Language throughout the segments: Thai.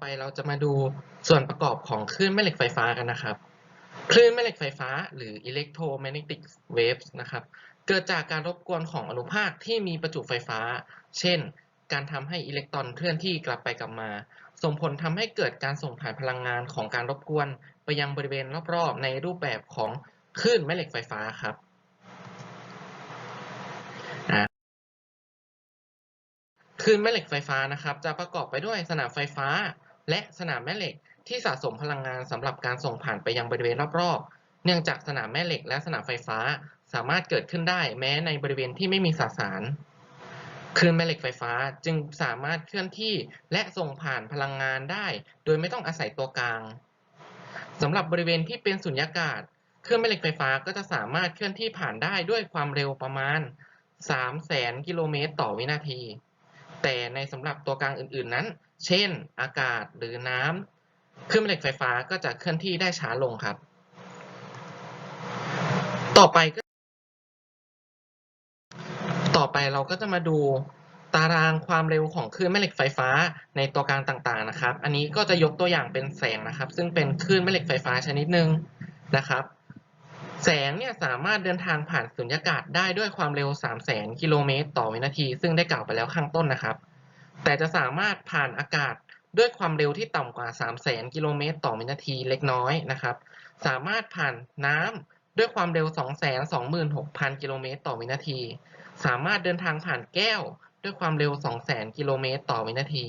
ไปเราจะมาดูส่วนประกอบของคลื่นแม่เหล็กไฟฟ้ากันนะครับ คลื่นแม่เหล็กไฟฟ้า หรือ electromagnetic waves นะครับ เกิดจากการรบกวนของอนุภาคที่มีประจุไฟฟ้า เช่น การทำให้อิเล็กตรอนเคลื่อนที่กลับไปกลับมา ส่งผลทำให้เกิดการส่งผ่านพลังงานของการรบกวน ไปยังบริเวณรอบๆ ในรูปแบบของคลื่นแม่เหล็กไฟฟ้าครับคลื่นแม่เหล็กไฟฟ้านะครับ จะประกอบไปด้วยสนามไฟฟ้า และสนามแม่เหล็กที่สะสมพลังงานสำหรับการส่งผ่านไปยังบริเวณรอบๆ เนื่องจากสนามแม่เหล็กและสนามไฟฟ้าสามารถเกิดขึ้นได้แม้ในบริเวณที่ไม่มีสสารคลื่นแม่เหล็กไฟฟ้าจึงสามารถเคลื่อนที่และส่งผ่านพลังงานได้ โดยไม่ต้องอาศัยตัวกลางสำหรับบริเวณที่เป็นสุญญากาศคลื่นแม่เหล็กไฟฟ้าก็จะสามารถเคลื่อนที่ผ่านได้ด้วยความเร็วประมาณ 300,000 กิโลเมตรต่อวินาที แต่ในสำหรับตัวกลางอื่นๆนั้น เช่น อากาศหรือน้ำคลื่นแม่เหล็กไฟฟ้าก็จะเคลื่อนที่ได้ช้าลงครับ ต่อไปก็ ต่อไปเราก็จะมาดูตารางความเร็วของคลื่นแม่เหล็กไฟฟ้าในตัวกลางต่างๆนะครับ อันนี้ก็จะยกตัวอย่างเป็นแสงนะครับ ซึ่งเป็นคลื่นแม่เหล็กไฟฟ้าชนิดหนึ่งนะครับ แสงเนี่ยสามารถเดินทางผ่านสุญญากาศได้ด้วยความเร็ว300,000กิโลเมตรต่อวินาที ซึ่งได้กล่าวไปแล้วข้างต้นนะครับ แต่จะสามารถผ่านอากาศด้วยความเร็วที่ต่ำกว่า300,000กิโลเมตรต่อวินาทีเล็กน้อยนะครับ สามารถผ่านน้ำด้วยความเร็ว 226,000 กิโลเมตรต่อวินาที สามารถเดินทางผ่านแก้วด้วยความเร็ว 200,000กิโลเมตรต่อวินาที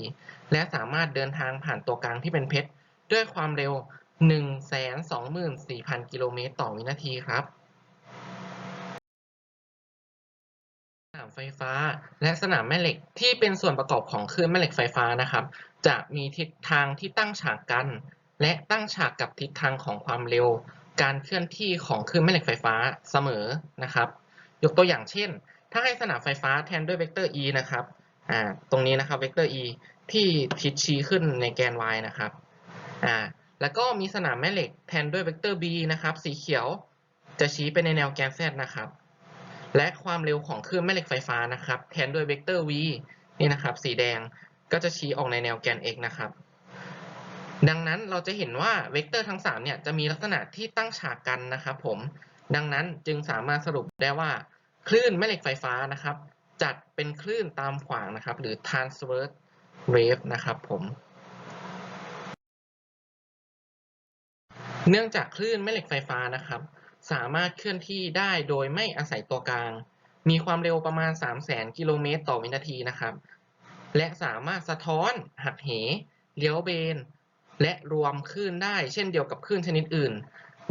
และสามารถเดินทางผ่านตัวกลางที่เป็นเพชรด้วยความเร็ว 124,000กิโลเมตรต่อวินาทีครับสนามไฟฟ้า และสนามแม่เหล็กที่เป็นส่วนประกอบของคลื่นแม่เหล็กไฟฟ้านะครับ จะมีทิศทางที่ตั้งฉากกัน และตั้งฉากกับทิศทางของความเร็ว การเคลื่อนที่ของคลื่นแม่เหล็กไฟฟ้าเสมอนะครับ ยกตัวอย่างเช่น ถ้าให้สนามไฟฟ้าแทนด้วยเวกเตอร์ e นะครับตรงนี้นะครับเวกเตอร์ e ที่ทิศชี้ขึ้นในแกน y นะครับ แล้วก็มีสนามแม่เหล็กแทนด้วยเวกเตอร์ b นะครับ สีเขียวจะชี้ไปในแนวแกน z นะครับ และความเร็วของคลื่นแม่เหล็กไฟฟ้านะครับ แทนด้วยเวกเตอร์ v นี่นะครับ สีแดงก็จะชี้ออกในแนวแกน x นะครับ ดังนั้นเราจะเห็นว่าเวกเตอร์ทั้ง 3 เนี่ยจะมีลักษณะที่ตั้งฉากกันนะครับผม ดังนั้นจึงสามารถสรุปได้ว่าคลื่นแม่เหล็กไฟฟ้านะครับ จัดเป็นคลื่นตามขวางนะครับ หรือ transverse wave นะครับผม เนื่องจากคลื่นแม่เหล็กไฟฟ้านะครับ สามารถเคลื่อนที่ได้โดยไม่อาศัยตัวกลาง มีความเร็วประมาณ 300,000 กิโลเมตรต่อวินาทีนะครับ และสามารถสะท้อน หักเห เลี้ยวเบน และรวมคลื่นได้เช่นเดียวกับคลื่นชนิดอื่น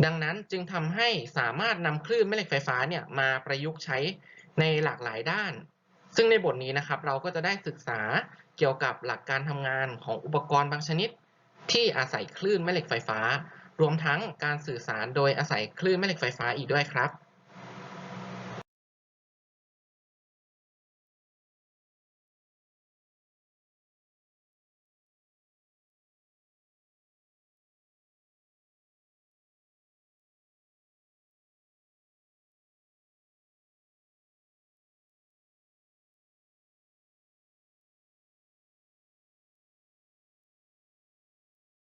ดังนั้นจึงทำให้สามารถนำคลื่นแม่เหล็กไฟฟ้าเนี่ยมาประยุกต์ใช้ในหลากหลายด้าน ซึ่งในบทนี้นะครับเราก็จะได้ศึกษาเกี่ยวกับหลักการทำงานของอุปกรณ์บางชนิด ที่อาศัยคลื่นแม่เหล็กไฟฟ้า รวมทั้งการสื่อสารโดยอาศัยคลื่นแม่เหล็กไฟฟ้าอีกด้วยครับ